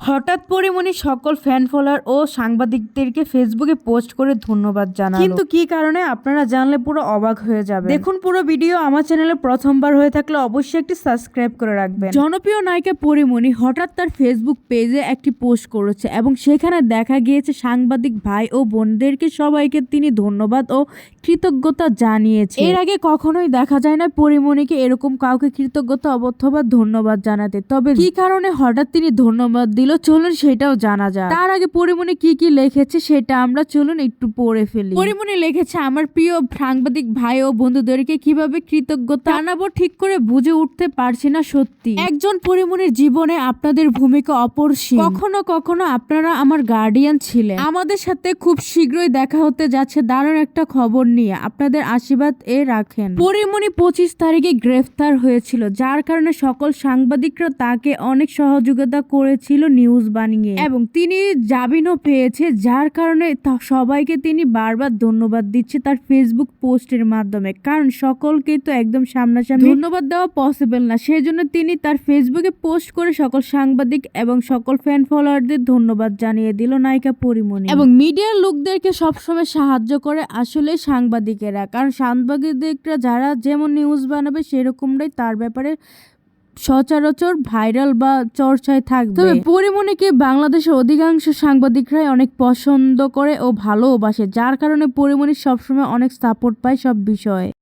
হঠাৎ পরিমণি সকল fan follower ও সাংবাদিকদেরকে ফেসবুকে পোস্ট করে ধন্যবাদ জানালো। কিন্তু কি কারণে? আপনারা জানলে পুরো অবাক হয়ে যাবে দেখুন পুরো ভিডিও আমার চ্যানেলে প্রথমবার হয়ে থাকলে অবশ্যই একটি সাবস্ক্রাইব করে রাখবেন। জনপ্রিয় নায়িকা পরিমণি হঠাৎ তার ফেসবুক পেজে একটি পোস্ট করেছে এবং সেখানে দেখা গিয়েছে সাংবাদিক ভাই ও বোনদেরকে সবাইকে তিনি ধন্যবাদ ও কৃতজ্ঞতা জানিয়েছে। এর আগে কখনোই দেখা যায় না পরিমণিকে এরকম কাউকে কৃতজ্ঞতা অথবা ধন্যবাদ জানাতে। তবে কি কারণে হঠাৎ তিনি ধন্যবাদ দিল চলুন সেটাও জানা যায় তার আগে পরিমণি কি কি লিখেছে সেটা আমরা চলুন একটু পড়ে ফেলি। পরিমণি লিখেছে, আমার প্রিয় সাংবাদিক ভাই ও বন্ধুদেরকে কীভাবে কৃতজ্ঞতা জানাব ঠিক করে বুঝে উঠতে পারছি না সত্যি। একজন পরিমণির জীবনে আপনাদের ভূমিকা অপরসীম। কখনো কখনো আপনারা আমার গার্ডিয়ান ছিলেন। আমাদের সাথে খুব শীঘ্রই দেখা হতে যাচ্ছে, দারুণ একটা খবর নিয়ে। আপনাদের আশীর্বাদ এ রাখেন। পরিমণি পঁচিশ তারিখে গ্রেফতার হয়েছিল, যার কারণে সকল সাংবাদিকরা তাকে অনেক সহযোগিতা করেছিল নিউজ বানিয়ে। এবং তিনি জামিনও পেয়েছে যার কারণে সবাইকে তিনি বারবার ধন্যবাদ দিচ্ছে তার ফেসবুক পোস্টের মাধ্যমে। কারণ সকলকে তো একদম সামনাসামনি ধন্যবাদ দেওয়া পসিবল না। সেই জন্য তিনি তার ফেসবুকে পোস্ট করে সকল সাংবাদিক এবং সকল ফ্যান ফলোয়ারদের ধন্যবাদ জানিয়ে দিল নায়িকা পরিমণি। এবং মিডিয়ার লোকদেরকে সবসময় সাহায্য করে আসলে সাংবাদিকেরা। কারণ সাংবাদিকরা যারা যেমন নিউজ বানাবে সেরকমটাই তার ব্যাপারে সচরাচর ভাইরাল বা চর্চায় থাকবে। তবে পরিমণিকে বাংলাদেশের অধিকাংশ সাংবাদিকরাই অনেক পছন্দ করে ও ভালোবাসে যার কারণে পরিমণি সবসময় অনেক সাপোর্ট পায় সব বিষয়ে।